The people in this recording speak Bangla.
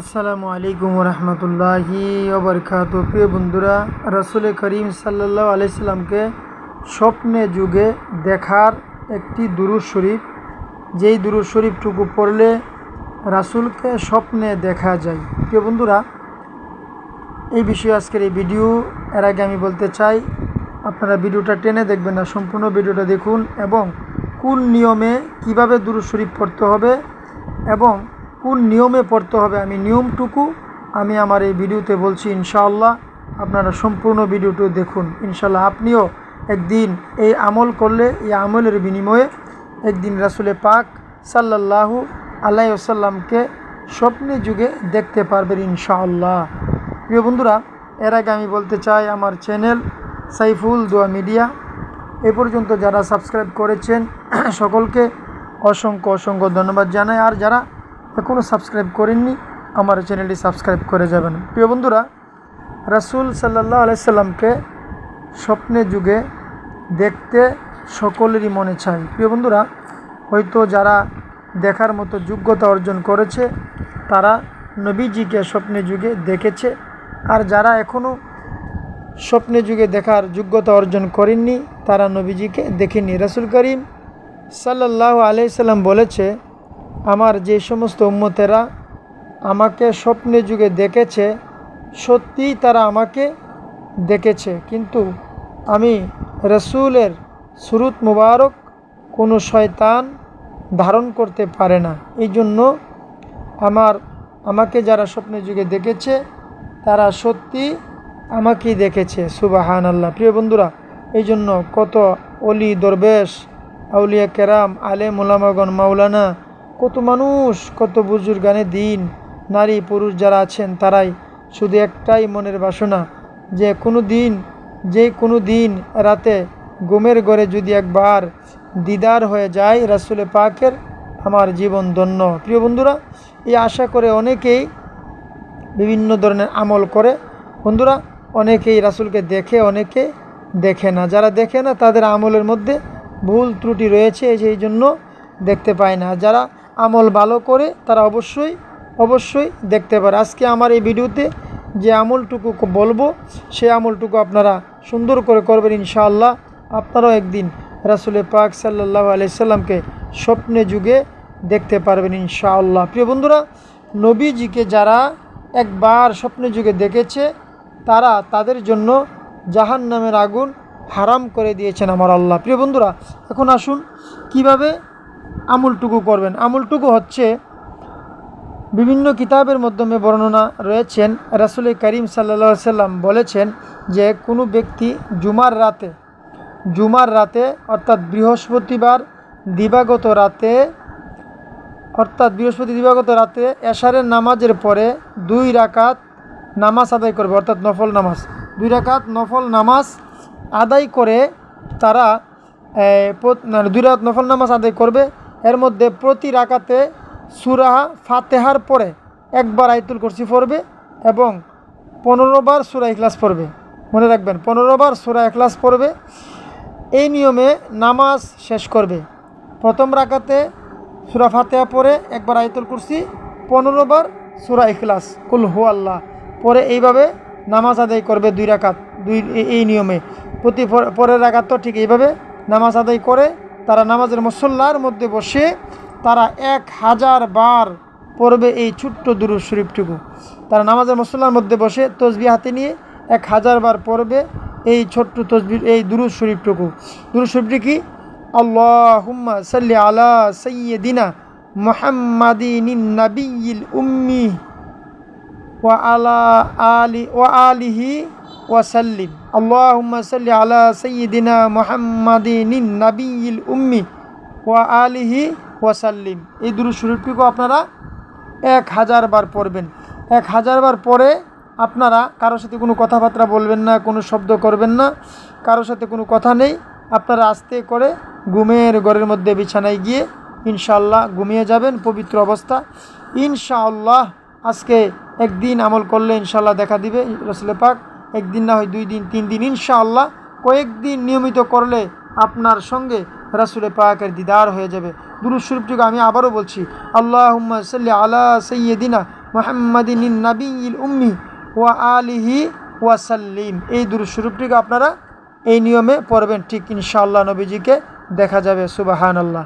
আসসালামু আলাইকুম রহমতুল্লাহি ওবরকাত। প্রিয় বন্ধুরা, রসুল করিম সাল্লাহ আলাইসাল্লামকে স্বপ্নে যুগে দেখার একটি দুরুদ শরীফ, যেই দুরুদ শরীফটুকু পড়লে রাসুলকে স্বপ্নে দেখা যায়। প্রিয় বন্ধুরা, এই বিষয়ে আজকের এই ভিডিও, এর আগে আমি বলতে চাই, আপনারা ভিডিওটা টেনে দেখবেন না সম্পূর্ণ ভিডিওটা দেখুন এবং কোন নিয়মে কীভাবে দুরুদ শরীফ পড়তে হবে এবং কোন নিয়মে পড়তে হবে, আমি নিয়মটুকু আমি আমার এই ভিডিওতে বলছি ইনশাআল্লাহ। আপনারা সম্পূর্ণ ভিডিওটি দেখুন। ইনশাল্লাহ আপনিও একদিন এই আমল করলে, এই আমলের বিনিময়ে একদিন রাসুলে পাক সাল্লাল্লাহু আল্লাহ আসাল্লামকে স্বপ্নে যুগে দেখতে পারবেন ইনশাআল্লাহ। প্রিয় বন্ধুরা, এর আগে আমি বলতে চাই, আমার চ্যানেল সাইফুল দোয়া মিডিয়া, এ পর্যন্ত যারা সাবস্ক্রাইব করেছেন, সকলকে অসংখ্য অসংখ্য ধন্যবাদ জানাই। আর যারা এখনও সাবস্ক্রাইব করেননি, আমার চ্যানেলটি সাবস্ক্রাইব করে যাবেন। প্রিয় বন্ধুরা, রাসুল সাল্লাহ আলাইসাল্লামকে স্বপ্নে যুগে দেখতে সকলেরই মনে চাই। প্রিয় বন্ধুরা, হয়তো যারা দেখার মতো যোগ্যতা অর্জন করেছে, তারা নবীজিকে স্বপ্নে যুগে দেখেছে। আর যারা এখনও স্বপ্নে যুগে দেখার যোগ্যতা অর্জন করেননি, তারা নবীজিকে দেখেনি রাসুল করিম সাল্লাহ আলাইসাল্লাম বলেছে আমার যে সমস্ত উম্মতেরা আমাকে স্বপ্নে যুগে দেখেছে, সত্যিই তারা আমাকে দেখেছে। কিন্তু আমি রসুলের সুরুত মুবারক কোনো শয়তান ধারণ করতে পারে না। এই জন্য আমার, আমাকে যারা স্বপ্নে যুগে দেখেছে, তারা সত্যি আমাকেই দেখেছে। সুবাহান আল্লাহ প্রিয় বন্ধুরা এই জন্য কত অলি দরবেশ, আউলিয়া কেরাম আলে মোলামাগন মাওলানা কত মানুষ, কত বুজুর্গানে দিন, নারী, পুরুষ যারা আছেন, তারাই শুধু একটাই মনের বাসনা, যে কোনো দিন, যে কোনো দিন রাতে ঘুমের ঘরে যদি একবার দিদার হয়ে যায় রাসুলে পাকের, আমার জীবন ধন্য। প্রিয় বন্ধুরা, এই আশা করে অনেকেই বিভিন্ন ধরনের আমল করে। বন্ধুরা, অনেকেই রাসুলকে দেখে, অনেকে দেখে না। যারা দেখে না, তাদের আমলের মধ্যে ভুল ত্রুটি রয়েছে, সেই জন্য দেখতে পায় না। যারা আমল ভালো করে তারা অবশ্যই অবশ্যই দেখতে পারে। আজকে আমার এই ভিডিওতে যে আমলটুকু বলব, সেই আমলটুকু আপনারা সুন্দর করে করবেন ইনশাআল্লাহ। আপনারাও একদিন রাসুলে পাক সাল্লাহ আলাইসাল্লামকে স্বপ্নে যুগে দেখতে পারবেন ইনশাআল্লাহ। প্রিয় বন্ধুরা, নবীজিকে যারা একবার স্বপ্নে যুগে দেখেছে, তারা তাদের জন্য জাহান নামের আগুন হারাম করে দিয়েছেন আমার আল্লাহ। প্রিয় বন্ধুরা, এখন আসুন কীভাবে আমুলটুকু করবেন। আমুলটুকু হচ্ছে বিভিন্ন কিতাবের মাধ্যমে বর্ণনা রয়েছেন। রাসুল করিম সাল্লা সাল্লাম বলেছেন যে, কোনো ব্যক্তি জুমার রাতে জুমার রাতে, অর্থাৎ বৃহস্পতিবার দিবাগত রাতে, অর্থাৎ বৃহস্পতি দিবাগত রাতে এশারের নামাজের পরে দুই রাকাত নামাজ আদায় করবে, অর্থাৎ নফল নামাজ। দুই রাকাত নফল নামাজ আদায় করে তারা দুই রাত নফল নামাজ আদায় করবে। এর মধ্যে প্রতি রাকাতে সুরাহা ফাতেহার পরে একবার আইতুল কুরসি পড়বে এবং পনেরো বার সুরা ইখলাস পড়বে। মনে রাখবেন, পনেরো বার সুরা ইখলাস পড়বে। এই নিয়মে নামাজ শেষ করবে। প্রথম রাকাতে সুরা ফাতেহা পরে একবার আইতুল কুরসি, পনেরো বার সুরা ইখলাস, কুল হু আল্লাহ পরে এইভাবে নামাজ আদায় করবে দুই রাকাত, দুই এই নিয়মে। প্রতি পরের রাকাত তো ঠিক এইভাবে নামাজ আদায় করে তারা নামাজের মুসল্লার মধ্যে বসে তারা এক হাজার বার পড়বে এই ছোট্ট দুরুদ শরীফটুকু। তারা নামাজের মুসল্লার মধ্যে বসে তসবি হাতে নিয়ে এক হাজার বার পড়বে এই ছোট্ট তসবির এই দুরুদ শরীফটুকু। দুরু শরীফটি কি? আল্লাহ হুম্মা সাল্লি আলা সৈয়দিনা মোহাম্মদিন নবীল উম্মি ওয়া আলা আলি, ওয়া আলিহি ওয়াসাল্লিম। আল্লাহুম্মা সাল্লি আলা সাইয়্যিদিনা মুহাম্মাদিন নাবিয়িল উম্মি ওয়া আলিহি ওয়াসাল্লিম। এই দুরূদ শরীফটিকে আপনারা এক হাজার বার পড়বেন। এক হাজার বার পরে আপনারা কারোর সাথে কোনো কথাবার্তা বলবেন না, কোনো শব্দ করবেন না, কারোর সাথে কোনো কথা নেই। আপনারা আস্তে করে ঘুমের ঘরের মধ্যে বিছানায় গিয়ে ইনশাল্লাহ ঘুমিয়ে যাবেন, পবিত্র অবস্থা। ইনশাআল্লাহ আজকে একদিন আমল করলে ইনশাল্লাহ দেখা দিবে রসুলে পাক। একদিন না হয় দুই দিন, তিন দিন, ইনশাআল্লাহ কয়েকদিন নিয়মিত করলে আপনার সঙ্গে রাসুলে পাকের দিদার হয়ে যাবে। দুরুদ শরীফটিকে আমি আবারও বলছি আল্লাহ সাল্লি আলা সৈয়দিনা মোহাম্মদিন নাবিল উম্মি ওয়া আলিহি ওয়া সাল্লিম। এই দুরুদ শরীফটিকে আপনারা এই নিয়মে পড়বেন, ঠিক ইনশাআল্লাহ নবীজিকে দেখা যাবে সুবাহান আল্লাহ